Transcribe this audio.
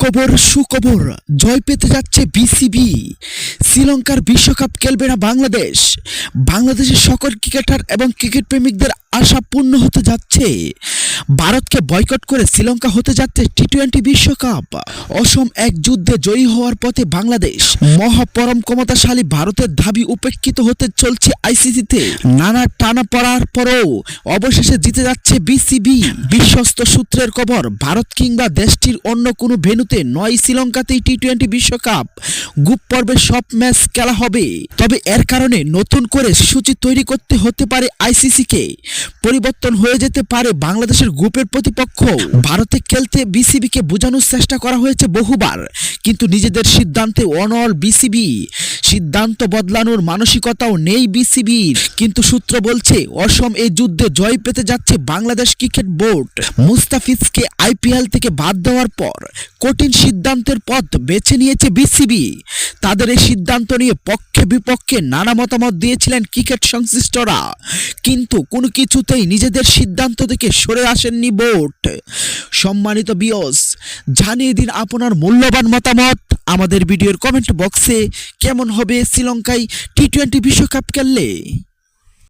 দুঃখবর সুখবর জয় পেতে যাচ্ছে বিসিবি শ্রীলঙ্কার বিশ্বকাপ খেলবে না বাংলাদেশ। বাংলাদেশের সকল ক্রিকেটার এবং ক্রিকেট প্রেমিকদের আশা পূর্ণ হতে যাচ্ছে। ভারতকে বয়কট করে শ্রীলঙ্কা হতে যাচ্ছে টি টোয়েন্টি বিশ্বকাপ। অসম এক যুদ্ধে জয়ী হওয়ার পথে বাংলাদেশ মহাপরম ক্ষমতাশালী ভারতের দাবি উপেক্ষিত হতে চলছে আইসিসিতে। নানা টানা পড়ার পরও অবশেষে জিতে যাচ্ছে বিসিবি। বিশ্বস্ত সূত্রের খবর, ভারত কিংবা দেশটির অন্য কোনো ভেন্যুতে নয় শ্রীলঙ্কাতেই টি টোয়েন্টি বিশ্বকাপ। গ্রুপ পর্বে সব ম্যাচ খেলা হবে। তবে এর কারণে নতুন করে সূচি তৈরি করতে হতে পারে আইসিসিকে। পরিবর্তন হয়ে যেতে পারে বাংলাদেশের গ্রুপের প্রতিপক্ষ। ভারতে খেলতে বিসিবিকে বোঝানোর চেষ্টা করা হয়েছে বহুবার, কিন্তু নিজেদের সিদ্ধান্তে অনল বিসিবি। সিদ্ধান্ত বদলানোর মানসিকতাও নেই বিসিবির, কিন্তু সূত্র বলছে, অসম এই যুদ্ধে জয় পেতে যাচ্ছে বাংলাদেশ ক্রিকেট বোর্ড। মুস্তাফিজকে আইপিএল থেকে বাদ দেওয়ার পর কঠিন সিদ্ধান্তের পথ বেছে নিয়েছে বিসিবি। তাদের এই সিদ্ধান্ত নিয়ে পক্ষে বিপক্ষে নানা মতামত দিয়েছিলেন ক্রিকেট সংশ্লিষ্টরা। কিন্তু কোনো কিছুতেই নিজেদের সিদ্ধান্ত থেকে সরে আসেননি বোর্ড। সম্মানিত বিয়স জানিয়ে দিন আপনার মূল্যবান মতামত। আমাদের ভিডিওর কমেন্ট বক্সে কেমন হবে শ্রীলঙ্কায় টি টোয়েন্টি বিশ্বকাপ খেললে?